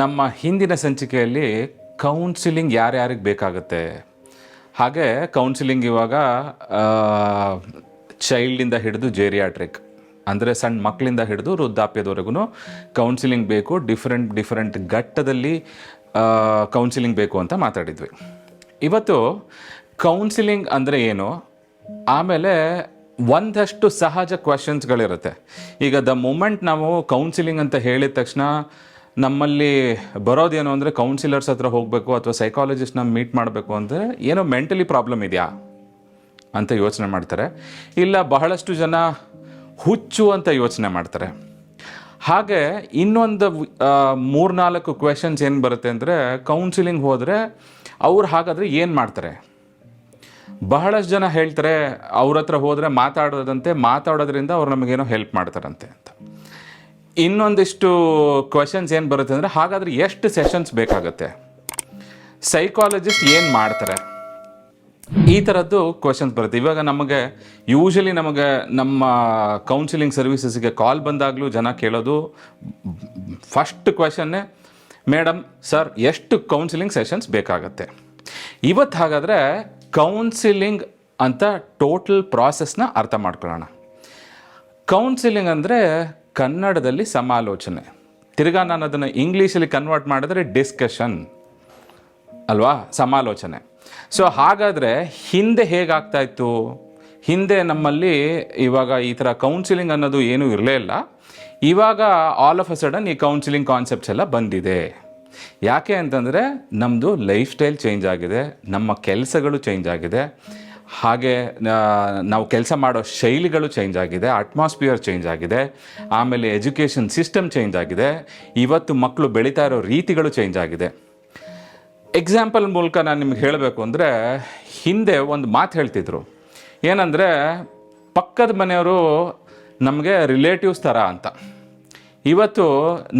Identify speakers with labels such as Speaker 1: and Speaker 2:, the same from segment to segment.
Speaker 1: ನಮ್ಮ ಹಿಂದಿನ ಸಂಚಿಕೆಯಲ್ಲಿ ಕೌನ್ಸಿಲಿಂಗ್ ಯಾರ್ಯಾರಿಗೆ ಬೇಕಾಗುತ್ತೆ? ಹಾಗೆ ಕೌನ್ಸಿಲಿಂಗ್ ಇವಾಗ ಚೈಲ್ಡಿಂದ ಹಿಡಿದು ಜೇರಿಯಾಟ್ರಿಕ್ ಅಂದರೆ ಸಣ್ಣ ಮಕ್ಕಳಿಂದ ಹಿಡಿದು ವೃದ್ಧಾಪ್ಯದವರೆಗೂ ಕೌನ್ಸಿಲಿಂಗ್ ಬೇಕು ಡಿಫ್ರೆಂಟ್ ಡಿಫ್ರೆಂಟ್ ಘಟ್ಟದಲ್ಲಿ ಕೌನ್ಸಿಲಿಂಗ್ ಬೇಕು ಅಂತ ಮಾತಾಡಿದ್ವಿ. ಇವತ್ತು ಕೌನ್ಸಿಲಿಂಗ್ ಅಂದರೆ ಏನು? ಆಮೇಲೆ ಒಂದಷ್ಟು ಸಹಜ ಕ್ವಶನ್ಸ್ಗಳಿರುತ್ತೆ ಈಗ ದ ಮೂಮೆಂಟ್ ನಾವು ಕೌನ್ಸಿಲಿಂಗ್ ಅಂತ ಹೇಳಿದ ತಕ್ಷಣ ನಮ್ಮಲ್ಲಿ ಬರೋದೇನು ಅಂದರೆ ಕೌನ್ಸಿಲರ್ಸ್ ಹತ್ರ ಹೋಗಬೇಕು ಅಥವಾ ಸೈಕಾಲಜಿಸ್ಟ್ನ ಮೀಟ್ ಮಾಡಬೇಕು ಅಂದರೆ ಏನೋ ಮೆಂಟಲಿ ಪ್ರಾಬ್ಲಮ್ ಇದೆಯಾ ಅಂತ ಯೋಚನೆ ಮಾಡ್ತಾರೆ. ಇಲ್ಲ, ಬಹಳಷ್ಟು ಜನ ಹುಚ್ಚು ಅಂತ ಯೋಚನೆ ಮಾಡ್ತಾರೆ. ಹಾಗೆ ಇನ್ನೊಂದು ಮೂರ್ನಾಲ್ಕು ಕ್ವೆಶನ್ಸ್ ಏನು ಬರುತ್ತೆ ಅಂದರೆ ಕೌನ್ಸಿಲಿಂಗ್ ಹೋದರೆ ಅವ್ರು ಹಾಗಾದರೆ ಏನು ಮಾಡ್ತಾರೆ? ಬಹಳಷ್ಟು ಜನ ಹೇಳ್ತಾರೆ, ಅವ್ರ ಹತ್ರ ಹೋದರೆ ಮಾತಾಡೋದಂತೆ, ಮಾತಾಡೋದ್ರಿಂದ ಅವ್ರು ನಮಗೇನೋ ಹೆಲ್ಪ್ ಮಾಡ್ತಾರಂತೆ. ಇನ್ನೊಂದಿಷ್ಟು ಕ್ವೆಶನ್ಸ್ ಏನು ಬರುತ್ತೆ ಅಂದರೆ, ಹಾಗಾದರೆ ಎಷ್ಟು ಸೆಷನ್ಸ್ ಬೇಕಾಗುತ್ತೆ? ಸೈಕಾಲಜಿಸ್ಟ್ ಏನು ಮಾಡ್ತಾರೆ? ಈ ಥರದ್ದು ಕ್ವೆಶನ್ಸ್ ಬರುತ್ತೆ. ಇವಾಗ ನಮಗೆ ಯೂಶಲಿ ನಮಗೆ ನಮ್ಮ ಕೌನ್ಸಿಲಿಂಗ್ ಸರ್ವಿಸಸ್ಗೆ ಕಾಲ್ ಬಂದಾಗಲೂ ಜನ ಕೇಳೋದು ಫಸ್ಟ್ ಕ್ವೆಶನ್ನೇ ಮೇಡಮ್ ಸರ್, ಎಷ್ಟು ಕೌನ್ಸಿಲಿಂಗ್ ಸೆಷನ್ಸ್ ಬೇಕಾಗತ್ತೆ? ಇವತ್ತು ಹಾಗಾದರೆ ಕೌನ್ಸಿಲಿಂಗ್ ಅಂತ ಟೋಟಲ್ ಪ್ರಾಸೆಸ್ನ ಅರ್ಥ ಮಾಡ್ಕೊಳ್ಳೋಣ. ಕೌನ್ಸಿಲಿಂಗ್ ಅಂದರೆ ಕನ್ನಡದಲ್ಲಿ ಸಮಾಲೋಚನೆ. ತಿರ್ಗಾ ನಾನು ಅದನ್ನು ಇಂಗ್ಲೀಷಲ್ಲಿ ಕನ್ವರ್ಟ್ ಮಾಡಿದ್ರೆ ಡಿಸ್ಕಷನ್ ಅಲ್ವಾ? ಸಮಾಲೋಚನೆ. ಸೊ ಹಾಗಾದರೆ ಹಿಂದೆ ಹೇಗಾಗ್ತಾ ಇತ್ತು? ಹಿಂದೆ ನಮ್ಮಲ್ಲಿ ಇವಾಗ ಈ ಥರ ಕೌನ್ಸಿಲಿಂಗ್ ಅನ್ನೋದು ಏನೂ ಇರಲೇ ಇಲ್ಲ. ಇವಾಗ ಆಲ್ ಆಫ್ ಅ ಸಡನ್ ಈ ಕೌನ್ಸಿಲಿಂಗ್ ಕಾನ್ಸೆಪ್ಟ್ಸ್ ಎಲ್ಲ ಬಂದಿದೆ. ಯಾಕೆ ಅಂತಂದರೆ ನಮ್ಮದು ಲೈಫ್ ಸ್ಟೈಲ್ ಚೇಂಜ್ ಆಗಿದೆ, ನಮ್ಮ ಕೆಲಸಗಳು ಚೇಂಜ್ ಆಗಿದೆ. ಹಾಗೆ ನಾವು ಕೆಲಸ ಮಾಡೋ ಶೈಲಿಗಳು ಚೇಂಜ್ ಆಗಿದೆ ಅಟ್ಮಾಸ್ಫಿಯರ್ ಚೇಂಜ್ ಆಗಿದೆ, ಆಮೇಲೆ ಎಜುಕೇಷನ್ ಸಿಸ್ಟಮ್ ಚೇಂಜ್ ಆಗಿದೆ, ಇವತ್ತು ಮಕ್ಕಳು ಬೆಳೀತಾ ಇರೋ ರೀತಿಗಳು ಚೇಂಜ್ ಆಗಿದೆ. ಎಕ್ಸಾಂಪಲ್ ಮೂಲಕ ನಾನು ನಿಮ್ಗೆ ಹೇಳಬೇಕು ಅಂದರೆ, ಹಿಂದೆ ಒಂದು ಮಾತು ಹೇಳ್ತಿದ್ರು. ಏನಂದರೆ, ಪಕ್ಕದ ಮನೆಯವರು ನಮಗೆ ರಿಲೇಟಿವ್ಸ್ ಥರ ಅಂತ. ಇವತ್ತು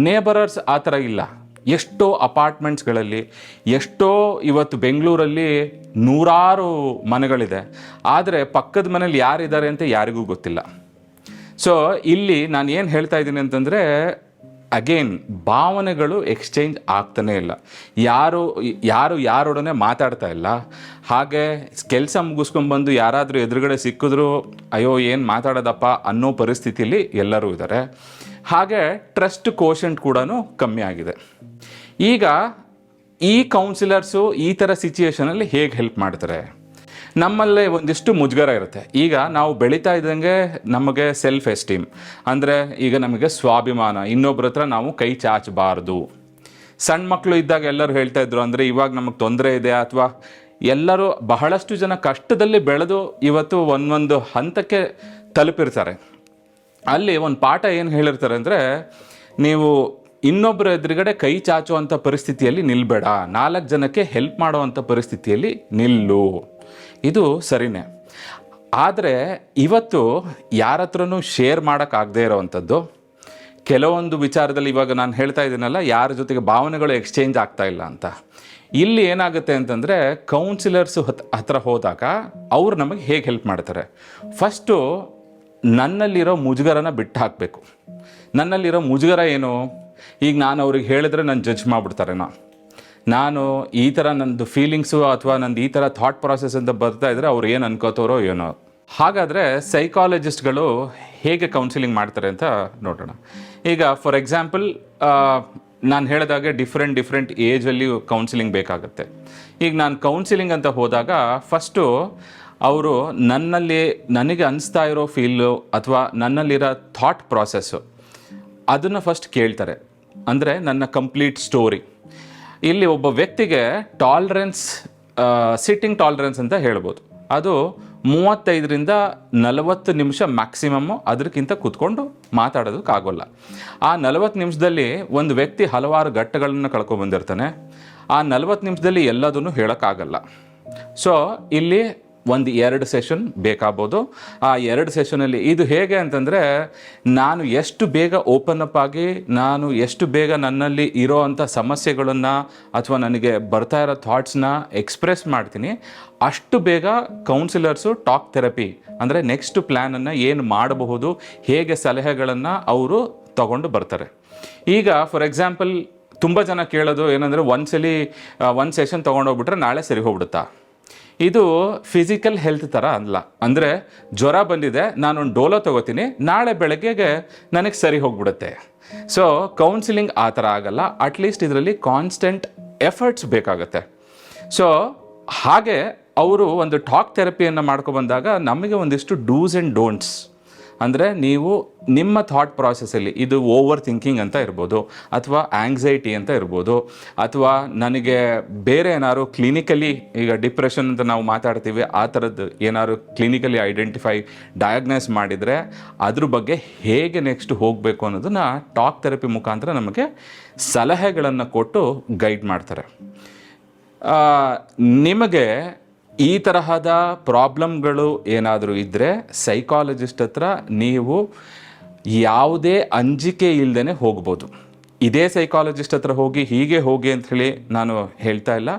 Speaker 1: ನೇಬರರ್ಸ್ ಆ ಥರ ಇಲ್ಲ. ಎಷ್ಟೋ ಅಪಾರ್ಟ್ಮೆಂಟ್ಸ್ಗಳಲ್ಲಿ, ಎಷ್ಟೋ ಇವತ್ತು ಬೆಂಗಳೂರಲ್ಲಿ ನೂರಾರು ಮನೆಗಳಿದೆ. ಆದರೆ ಪಕ್ಕದ ಮನೇಲಿ ಯಾರಿದ್ದಾರೆ ಅಂತ ಯಾರಿಗೂ ಗೊತ್ತಿಲ್ಲ. ಸೊ ಇಲ್ಲಿ ನಾನು ಏನು ಹೇಳ್ತಾ ಇದ್ದೀನಿ ಅಂತಂದರೆ ಅಗೇನ್ ಭಾವನೆಗಳು ಎಕ್ಸ್ಚೇಂಜ್ ಆಗ್ತಾನೇ ಇಲ್ಲ. ಯಾರು ಯಾರು ಯಾರೊಡನೆ ಮಾತಾಡ್ತಾ ಇಲ್ಲ. ಹಾಗೆ ಕೆಲಸ ಮುಗಿಸ್ಕೊಂಡ್ಬಂದು ಯಾರಾದರೂ ಎದುರುಗಡೆ ಸಿಕ್ಕಿದ್ರು, ಅಯ್ಯೋ, ಏನು ಮಾತಾಡೋದಪ್ಪ ಅನ್ನೋ ಪರಿಸ್ಥಿತಿಯಲ್ಲಿ ಎಲ್ಲರೂ ಇದ್ದಾರೆ. ಹಾಗೆ ಟ್ರಸ್ಟ್ ಕೋಶಂಟ್ ಕೂಡ ಕಮ್ಮಿ ಆಗಿದೆ. ಈಗ ಈ ಕೌನ್ಸಿಲರ್ಸು ಈ ಥರ ಸಿಚುಯೇಷನಲ್ಲಿ ಹೇಗೆ ಹೆಲ್ಪ್ ಮಾಡ್ತಾರೆ? ನಮ್ಮಲ್ಲೇ ಒಂದಿಷ್ಟು ಮುಜುಗರ ಇರುತ್ತೆ. ಈಗ ನಾವು ಬೆಳೀತಾ ಇದ್ದಂಗೆ ನಮಗೆ ಸೆಲ್ಫ್ ಎಸ್ಟೀಮ್ ಅಂದರೆ ಈಗ ನಮಗೆ ಸ್ವಾಭಿಮಾನ ಇನ್ನೊಬ್ಬರ ಹತ್ರ ನಾವು ಕೈ ಚಾಚಬಾರ್ದು. ಸಣ್ಣ ಮಕ್ಕಳು ಇದ್ದಾಗ ಎಲ್ಲರೂ ಹೇಳ್ತಾ ಇದ್ರು, ಅಂದರೆ ಇವಾಗ ನಮಗೆ ತೊಂದರೆ ಇದೆ ಅಥವಾ ಎಲ್ಲರೂ ಬಹಳಷ್ಟು ಜನ ಕಷ್ಟದಲ್ಲಿ ಬೆಳೆದು ಇವತ್ತು ಒಂದೊಂದು ಹಂತಕ್ಕೆ ತಲುಪಿರ್ತಾರೆ. ಅಲ್ಲಿ ಒಂದು ಪಾಠ ಏನು ಹೇಳಿರ್ತಾರೆ ಅಂದರೆ, ನೀವು ಇನ್ನೊಬ್ಬರ ಎದುರುಗಡೆ ಕೈ ಚಾಚುವಂಥ ಪರಿಸ್ಥಿತಿಯಲ್ಲಿ ನಿಲ್ಬೇಡ. ನಾಲ್ಕು ಜನಕ್ಕೆ ಹೆಲ್ಪ್ ಮಾಡುವಂಥ ಪರಿಸ್ಥಿತಿಯಲ್ಲಿ ನಿಲ್ಲು. ಇದು ಸರಿನೇ. ಆದರೆ ಇವತ್ತು ಯಾರ ಹತ್ರನೂ ಶೇರ್ ಮಾಡೋಕ್ಕಾಗದೇ ಇರೋವಂಥದ್ದು, ಕೆಲವೊಂದು ವಿಚಾರದಲ್ಲಿ ಇವಾಗ ನಾನು ಹೇಳ್ತಾ ಇದ್ದೀನಲ್ಲ, ಯಾರ ಜೊತೆಗೆ ಭಾವನೆಗಳು ಎಕ್ಸ್ಚೇಂಜ್ ಆಗ್ತಾ ಇಲ್ಲ ಅಂತ. ಇಲ್ಲಿ ಏನಾಗುತ್ತೆ ಅಂತಂದರೆ ಕೌನ್ಸಿಲರ್ಸ್ ಹತ್ರ ಹೋದಾಗ ಅವ್ರು ನಮಗೆ ಹೇಗೆ ಹೆಲ್ಪ್ ಮಾಡ್ತಾರೆ? ಫಸ್ಟು ನನ್ನಲ್ಲಿರೋ ಮುಜುಗರನ ಬಿಟ್ಟು ಹಾಕಬೇಕು ನನ್ನಲ್ಲಿರೋ ಮುಜುಗರ ಏನು? ಈಗ ನಾನು ಅವ್ರಿಗೆ ಹೇಳಿದ್ರೆ ನಾನು ಜಡ್ಜ್ ಮಾಡಿಬಿಡ್ತಾರೆ ನಾನು ಈ ಥರ ನಂದು ಫೀಲಿಂಗ್ಸು ಅಥವಾ ನಂದು ಈ ಥರ ಥಾಟ್ ಪ್ರಾಸೆಸ್ ಅಂತ ಬರ್ತಾ ಇದ್ರೆ ಅವ್ರು ಏನು ಅನ್ಕೋತಾರೋ ಏನೋ. ಹಾಗಾದರೆ ಸೈಕಾಲಜಿಸ್ಟ್ಗಳು ಹೇಗೆ ಕೌನ್ಸಿಲಿಂಗ್ ಮಾಡ್ತಾರೆ ಅಂತ ನೋಡೋಣ. ಈಗ ಫಾರ್ ಎಕ್ಸಾಂಪಲ್ ನಾನು ಹೇಳಿದಾಗೆ ಡಿಫ್ರೆಂಟ್ ಡಿಫ್ರೆಂಟ್ ಏಜಲ್ಲಿ ಕೌನ್ಸಿಲಿಂಗ್ ಬೇಕಾಗುತ್ತೆ. ಈಗ ನಾನು ಕೌನ್ಸಿಲಿಂಗ್ ಅಂತ ಹೋದಾಗ ಫಸ್ಟು ಅವರು ನನ್ನಲ್ಲಿ, ನನಗೆ ಅನಿಸ್ತಾ ಇರೋ ಫೀಲು ಅಥವಾ ನನ್ನಲ್ಲಿರೋ ಥಾಟ್ ಪ್ರಾಸೆಸ್ಸು ಅದನ್ನು ಫಸ್ಟ್ ಕೇಳ್ತಾರೆ. ಅಂದರೆ ನನ್ನ ಕಂಪ್ಲೀಟ್ ಸ್ಟೋರಿ ಇಲ್ಲಿ ಒಬ್ಬ ವ್ಯಕ್ತಿಗೆ ಟಾಲರೆನ್ಸ್ ಸಿಟ್ಟಿಂಗ್ ಟಾಲರೆನ್ಸ್ ಅಂತ ಹೇಳ್ಬೋದು. ಅದು ಮೂವತ್ತೈದರಿಂದ ನಲವತ್ತು ನಿಮಿಷ ಮ್ಯಾಕ್ಸಿಮಮ್ಮು ಅದಕ್ಕಿಂತ ಕೂತ್ಕೊಂಡು ಮಾತಾಡೋದಕ್ಕಾಗೋಲ್ಲ. ಆ ನಲವತ್ತು ನಿಮಿಷದಲ್ಲಿ ಒಂದು ವ್ಯಕ್ತಿ ಹಲವಾರು ಘಟ್ಟಗಳನ್ನು ಕಳ್ಕೊಬಂದಿರ್ತಾನೆ ಆ ನಲವತ್ತು ನಿಮಿಷದಲ್ಲಿ ಎಲ್ಲದನ್ನು ಹೇಳೋಕ್ಕಾಗಲ್ಲ. ಸೊ ಇಲ್ಲಿ ಒಂದು ಎರಡು ಸೆಷನ್ ಬೇಕಾಗ್ಬೋದು. ಆ ಎರಡು ಸೆಷನಲ್ಲಿ ಇದು ಹೇಗೆ ಅಂತಂದರೆ, ನಾನು ಎಷ್ಟು ಬೇಗ ಓಪನ್ ಅಪ್ ಆಗಿ, ನಾನು ಎಷ್ಟು ಬೇಗ ನನ್ನಲ್ಲಿ ಇರೋ ಅಂಥ ಸಮಸ್ಯೆಗಳನ್ನು ಅಥವಾ ನನಗೆ ಬರ್ತಾ ಇರೋ ಥಾಟ್ಸ್ನ ಎಕ್ಸ್ಪ್ರೆಸ್ ಮಾಡ್ತೀನಿ. ಅಷ್ಟು ಬೇಗ ಕೌನ್ಸಿಲರ್ಸು ಟಾಕ್ ಥೆರಪಿ, ಅಂದರೆ ನೆಕ್ಸ್ಟ್ ಪ್ಲ್ಯಾನನ್ನು ಏನು ಮಾಡಬಹುದು, ಹೇಗೆ ಸಲಹೆಗಳನ್ನು ಅವರು ತಗೊಂಡು ಬರ್ತಾರೆ. ಈಗ ಫಾರ್ ಎಕ್ಸಾಂಪಲ್, ತುಂಬ ಜನ ಕೇಳೋದು ಏನಂದರೆ, ಒಂದ್ಸಲಿ ಒಂದು ಸೆಷನ್ ತೊಗೊಂಡೋಗ್ಬಿಟ್ರೆ ನಾಳೆ ಸರಿ ಹೋಗ್ಬಿಡುತ್ತಾ? ಇದು ಫಿಸಿಕಲ್ ಹೆಲ್ತ್ ಥರ ಅಲ್ಲ. ಅಂದರೆ ಜ್ವರ ಬಂದಿದೆ, ನಾನೊಂದು ಡೋಲೋ ತಗೋತೀನಿ, ನಾಳೆ ಬೆಳಗ್ಗೆಗೆ ನನಗೆ ಸರಿ ಹೋಗ್ಬಿಡುತ್ತೆ. ಸೊ ಕೌನ್ಸಿಲಿಂಗ್ ಆ ಥರ ಆಗಲ್ಲ ಅಟ್ಲೀಸ್ಟ್ ಇದರಲ್ಲಿ ಕಾನ್ಸ್ಟೆಂಟ್ ಎಫರ್ಟ್ಸ್ ಬೇಕಾಗುತ್ತೆ. ಸೊ ಹಾಗೆ ಅವರು ಒಂದು ಟಾಕ್ ಥೆರಪಿಯನ್ನು ಮಾಡ್ಕೊಬಂದಾಗ ನಮಗೆ ಒಂದಿಷ್ಟು ಡೂಸ್ ಆ್ಯಂಡ್ ಡೋಂಟ್ಸ್ ಅಂದರೆ ನೀವು ನಿಮ್ಮ ಥಾಟ್ ಪ್ರಾಸೆಸ್ಸಲ್ಲಿ ಇದು ಓವರ್ ಥಿಂಕಿಂಗ್ ಅಂತ ಇರ್ಬೋದು, ಅಥವಾ ಆಂಗ್ಸೈಟಿ ಅಂತ ಇರ್ಬೋದು, ಅಥವಾ ನನಗೆ ಬೇರೆ ಏನಾದ್ರು ಕ್ಲಿನಿಕಲಿ ಈಗ ಡಿಪ್ರೆಷನ್ ಅಂತ ನಾವು ಮಾತಾಡ್ತೀವಿ, ಆ ಥರದ್ದು ಏನಾದ್ರು ಕ್ಲಿನಿಕಲಿ ಐಡೆಂಟಿಫೈ ಡಯಾಗ್ನೈಸ್ ಮಾಡಿದರೆ ಅದ್ರ ಬಗ್ಗೆ ಹೇಗೆ ನೆಕ್ಸ್ಟ್ ಹೋಗಬೇಕು ಅನ್ನೋದನ್ನು ಟಾಕ್ ಥೆರಪಿ ಮುಖಾಂತರ ನಮಗೆ ಸಲಹೆಗಳನ್ನು ಕೊಟ್ಟು ಗೈಡ್ ಮಾಡ್ತಾರೆ. ನಿಮಗೆ ಈ ತರಹದ ಪ್ರಾಬ್ಲಮ್ಗಳು ಏನಾದರೂ ಇದ್ದರೆ ಸೈಕಾಲಜಿಸ್ಟ್ ಹತ್ರ ನೀವು ಯಾವುದೇ ಅಂಜಿಕೆ ಇಲ್ಲದೇ ಹೋಗ್ಬೋದು. ಇದೇ ಸೈಕಾಲಜಿಸ್ಟ್ ಹತ್ರ ಹೋಗಿ ಹೀಗೆ ಹೋಗಿ ಅಂತ ಹೇಳಿ ನಾನು ಹೇಳ್ತಾ ಇಲ್ಲ.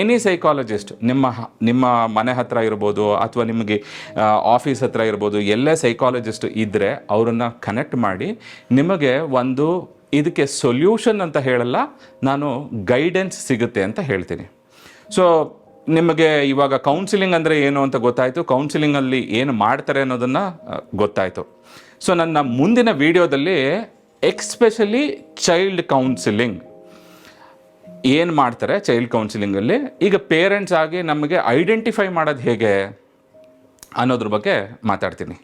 Speaker 1: ಎನಿ ಸೈಕಾಲಜಿಸ್ಟ್ ನಿಮ್ಮ ನಿಮ್ಮ ಮನೆ ಹತ್ರ ಇರ್ಬೋದು ಅಥವಾ ನಿಮಗೆ ಆಫೀಸ್ ಹತ್ರ ಇರ್ಬೋದು, ಎಲ್ಲೇ ಸೈಕಾಲಜಿಸ್ಟ್ ಇದ್ದರೆ ಅವರನ್ನು ಕನೆಕ್ಟ್ ಮಾಡಿ ನಿಮಗೆ ಒಂದು ಇದಕ್ಕೆ ಸೊಲ್ಯೂಷನ್ ಅಂತ ಹೇಳಲ್ಲ, ನಾನು ಗೈಡೆನ್ಸ್ ಸಿಗುತ್ತೆ ಅಂತ ಹೇಳ್ತೀನಿ. ಸೊ ನಿಮಗೆ ಇವಾಗ ಕೌನ್ಸಿಲಿಂಗ್ ಅಂದರೆ ಏನು ಅಂತ ಗೊತ್ತಾಯಿತು? ಕೌನ್ಸಿಲಿಂಗಲ್ಲಿ ಏನು ಮಾಡ್ತಾರೆ ಅನ್ನೋದನ್ನು ಗೊತ್ತಾಯಿತು. ಸೊ ನನ್ನ ಮುಂದಿನ ವಿಡಿಯೋದಲ್ಲಿ ಎಕ್ಸ್ಪೆಷಲಿ ಚೈಲ್ಡ್ ಕೌನ್ಸಿಲಿಂಗ್ ಏನು ಮಾಡ್ತಾರೆ ಚೈಲ್ಡ್ ಕೌನ್ಸಿಲಿಂಗಲ್ಲಿ ಈಗ ಪೇರೆಂಟ್ಸ್ ಆಗಿ ನಮಗೆ ಐಡೆಂಟಿಫೈ ಮಾಡೋದು ಹೇಗೆ ಅನ್ನೋದ್ರ ಬಗ್ಗೆ ಮಾತಾಡ್ತೀನಿ.